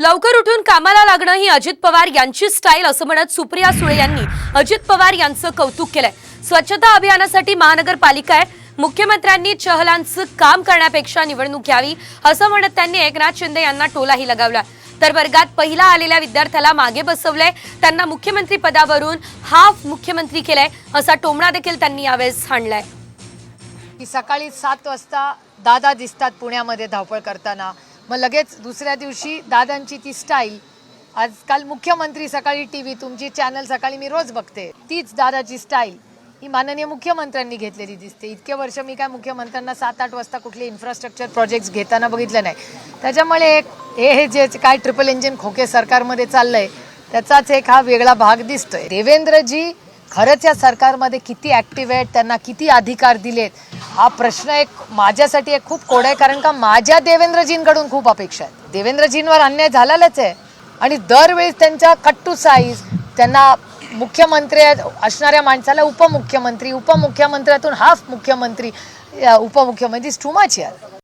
लवकर उठून कामाला लागणं ही अजित पवार यांची स्टाईल असं म्हणत सुप्रिया सुळे यांनी अजित पवार यांचं कौतुक केलंय. स्वच्छता अभियानासाठी महानगरपालिका आहे. मुख्यमंत्र्यांनी चहलांचं काम करण्यापेक्षा निवडणूक घ्यावी असं म्हणत त्यांनी एकनाथ शिंदे यांना टोलाही लगावला. तर वर्गात पहिला आलेल्या विद्यार्थ्याला मागे बसवलंय. त्यांना मुख्यमंत्री पदावरून हाफ मुख्यमंत्री केलाय असा टोमणा देखील त्यांनी यावेळेस हाणलाय. की सकाळी सात वाजता दादा दिसतात पुण्यामध्ये धावपळ करताना. मग लगेच दुसऱ्या दिवशी दादांची ती स्टाईल आजकाल मुख्यमंत्री सकाळी टी व्ही तुमची चॅनल सकाळी मी रोज बघते. तीच दादाची स्टाईल ही माननीय मुख्यमंत्र्यांनी घेतलेली दिसते. इतके वर्ष मी काय मुख्यमंत्र्यांना सात आठ वाजता कुठले इन्फ्रास्ट्रक्चर प्रोजेक्ट्स घेताना बघितलं नाही. त्याच्यामुळे एक हे हे जे काय ट्रिपल इंजिन खोके सरकारमध्ये चाललंय त्याचाच एक हा वेगळा भाग दिसतोय. देवेंद्रजी खरंच या सरकारमध्ये किती ऍक्टिव्ह आहेत त्यांना किती अधिकार दिलेत हा प्रश्न एक माझ्यासाठी एक खूप कोड आहे कारण का माझ्या देवेंद्रजींकडून खूप अपेक्षा आहेत. देवेंद्रजींवर अन्याय झालेलाच आहे. आणि दरवेळेस त्यांच्या कट्टू साईज त्यांना मुख्यमंत्री असणाऱ्या माणसाला उपमुख्यमंत्री उपमुख्यमंत्र्यातून हाफ मुख्यमंत्री उपमुख्यमंत्री टू मच यार.